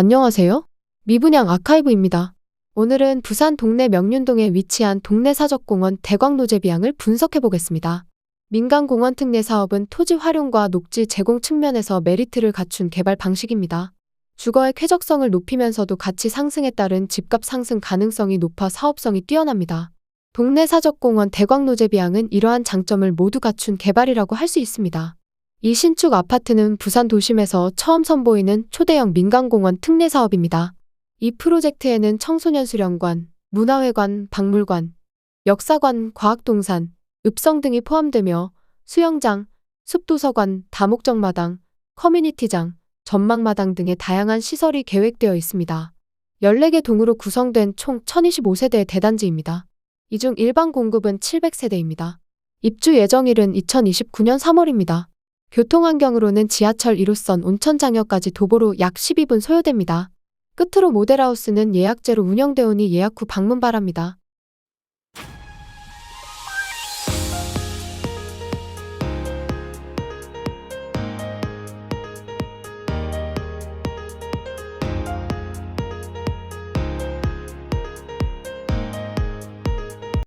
안녕하세요. 미분양 아카이브입니다. 오늘은 부산 동래 명륜동에 위치한 동래 사적공원 대광노제 비양을 분석해 보겠습니다. 민간공원 특례 사업은 토지 활용과 녹지 제공 측면에서 메리트를 갖춘 개발 방식입니다. 주거의 쾌적성을 높이면서도 가치 상승에 따른 집값 상승 가능성이 높아 사업성이 뛰어납니다. 동래 사적공원 대광노제 비양은 이러한 장점을 모두 갖춘 개발이라고 할 수 있습니다. 이 신축 아파트는 부산 도심에서 처음 선보이는 초대형 민간공원 특례 사업입니다. 이 프로젝트에는 청소년 수련관, 문화회관, 박물관, 역사관, 과학동산, 읍성 등이 포함되며 수영장, 숲도서관, 다목적 마당, 커뮤니티장, 전망마당 등의 다양한 시설이 계획되어 있습니다. 14개 동으로 구성된 총 1025세대의 대단지입니다. 이 중 일반 공급은 700세대입니다. 입주 예정일은 2029년 3월입니다. 교통환경으로는 지하철 1호선 온천장역까지 도보로 약 12분 소요됩니다. 끝으로 모델하우스는 예약제로 운영되오니 예약 후 방문 바랍니다.